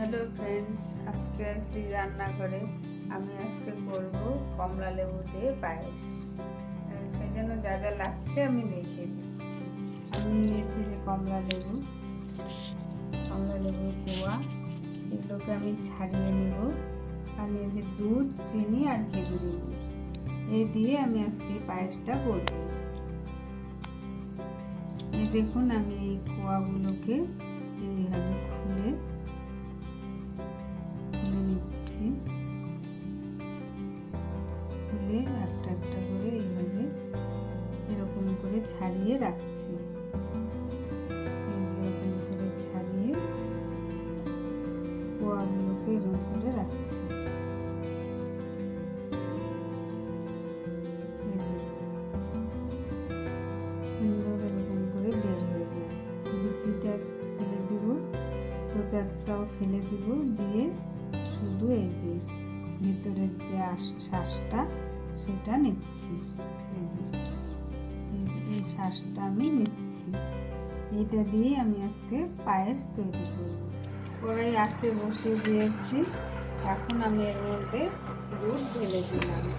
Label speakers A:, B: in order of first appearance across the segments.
A: Hello friends, আজকে আছি রান্নাঘরে আমি আজকে করব কমলা লেবু দিয়ে পায়েস। সেই জন্য যা যা লাগছে আমি দিচ্ছি আমি নিয়েছি যে কমলা লেবু, কমলা লেবুর কোয়া, এগুলোকে আমি ছাড়িয়ে নেব। আর নিয়েছি দুধ, চিনি আর খেজুরি গুড়। এই দিয়ে আমি আজকে পায়েসটা করব। এই দেখুন আমি এই কোয়াগুলোকে ছাড়িয়ে রাখছি। এরকম করে ছাড়িয়ে করে রাখছি। এরকম করে বের ফেলে দিব প্রচারটাও ফেলে দিব, দিয়ে শুধু এই যে ভিতরের যে শ্বাসটা সেটা নিচ্ছি। এই যে। এই- শ্বাসটা আমি নিচ্ছি। এটা দিয়ে আমি আজকে পায়েস তৈরি করব। কড়াই আছে, বসিয়ে দিয়েছি। এখন আমি এর মধ্যে দুধ ঢেলে দিলাম।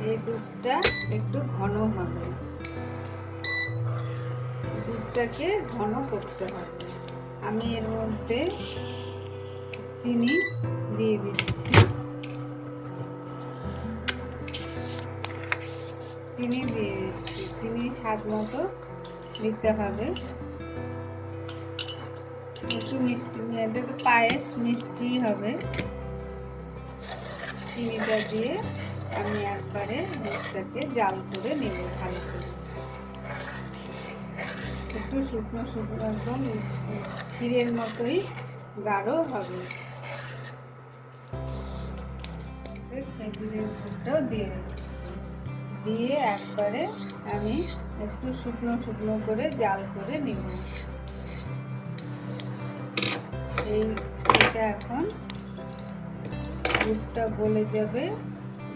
A: এই দুধটা একটু ঘন হবে। দুধটাকে ঘন করতে হবে। আমি এর মধ্যে চিনি দিয়ে দিচ্ছি। চিনি দিয়ে দিচ্ছি। চিনি স্বাদ মতো দিতে হবে। একটু মিষ্টি তো পায়েস মিষ্টি হবে। চিনিটা দিয়ে আমি একবারে দুধটাকে জাল করে নেব ভালো করে। একটু শুকনো শুকনো একদম ক্ষীরের মতোই গাঢ় হবে। গুড়টাও দিয়ে দিচ্ছি। দিয়ে একবারে আমি একটু শুকনো শুকনো করে জাল করে নিব। এই, এটা এখন দুধটা গলে যাবে।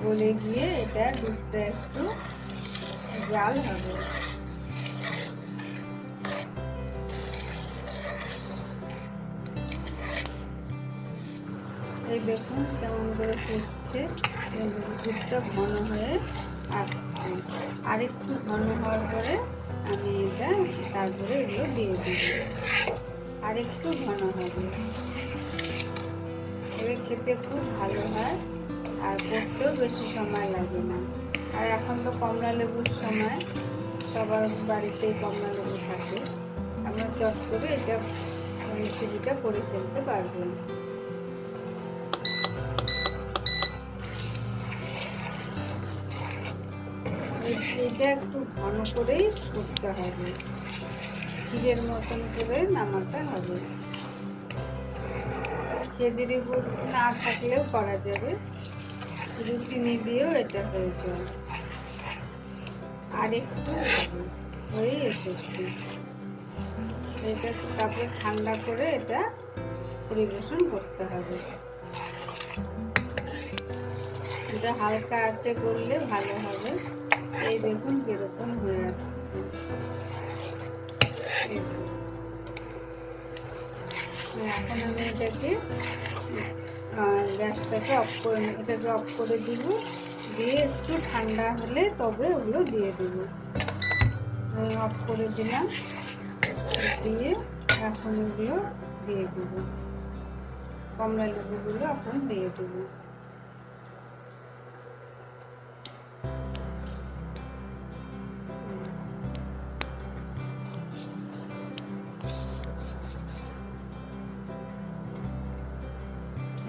A: গলে গিয়ে এটা দুধটা একটু জাল হবে। এই দেখুন কেমন করে ফুটছে। দুধটা ঘন হয়ে আর একটু ঘন হওয়ার পরে আমি এটা তারপরে এগুলো দিয়ে দিব আর একটু ঘন হবে। এগুলো খেতে খুব ভালো হয় আর করতেও বেশি সময় লাগে না। আর এখন তো কমলা লেবুর সময়। সবার বাড়িতেই কমলা লেবু থাকে। আমরা চট করে এটা রেসিপিটা করে ফেলতে পারবেন এটা একটু ঘন করেই করতে হবে। ক্ষীরের মতন করে নামাতে হবে। খেজুরি গুড় না থাকলেও করা যাবে। শুধু চিনি দিয়েও এটা হয়ে যায়। আর একটু হয়ে এসেছে। এটা তারপর ঠান্ডা করে এটা পরিবেশন করতে হবে। এটা হালকা আছে করলে ভালো হবে। এই দেখুন কীরকম হয়ে আসছে এখন আমি এটাকে গ্যাসটাকে অফ করে এটাকে অফ করে দিব। দিয়ে একটু ঠান্ডা হলে তবে ওগুলো দিয়ে দেব। অফ করে দিলাম। দিয়ে এখন এগুলো দিয়ে দেব। কমলা লেবুগুলো এখন দিয়ে দেবো।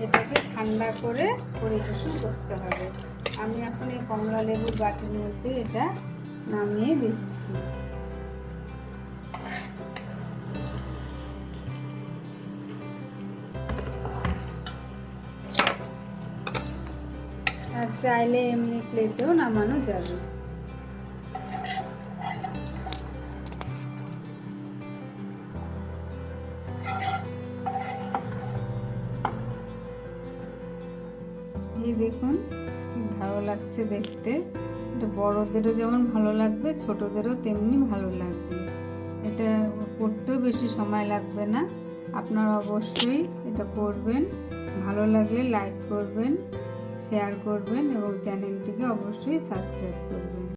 A: এটাকে ঠান্ডা করে পরিবেশন করতে হবে। আমি এখন এই কমলা লেবুর বাটির মধ্যে এটা নামিয়ে দিচ্ছি। আর চাইলে এমনি প্লেটেও নামানো যাবে। দেখুন, ভালো লাগছে দেখতে। এটা বড়দেরও যেমন ভালো লাগবে, ছোটদেরও তেমনি ভালো লাগবে। এটা করতেও বেশি সময় লাগবে না। আপনারা অবশ্যই এটা করবেন। ভালো লাগলে লাইক করবেন, শেয়ার করবেন এবং চ্যানেলটিকে অবশ্যই সাবস্ক্রাইব করবেন।